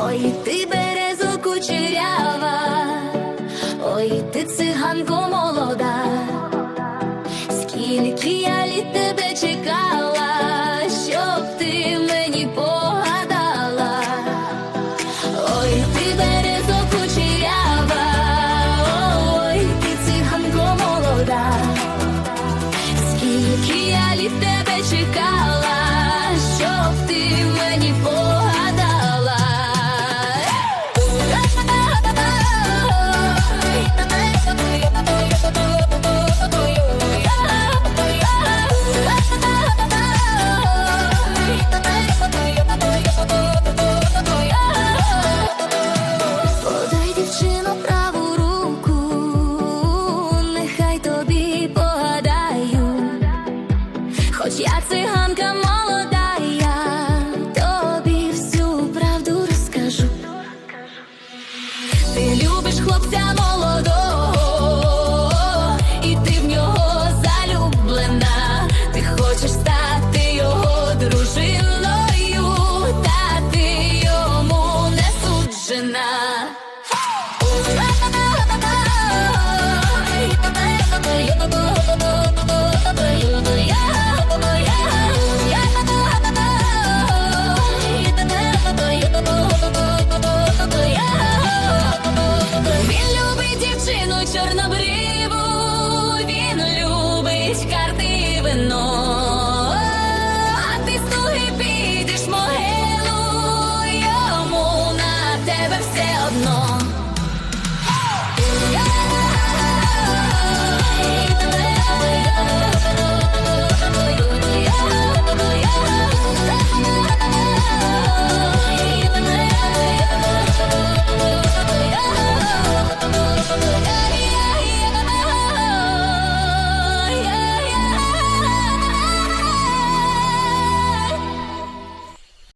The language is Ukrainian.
Ой, ти березо кучерява, ой, ти циганко молода, скільки я літ тебе чекав. любиш хлопця. чорнобриву він любить карти вино, а ти слуги підеш могилу, йому на тебе все одно.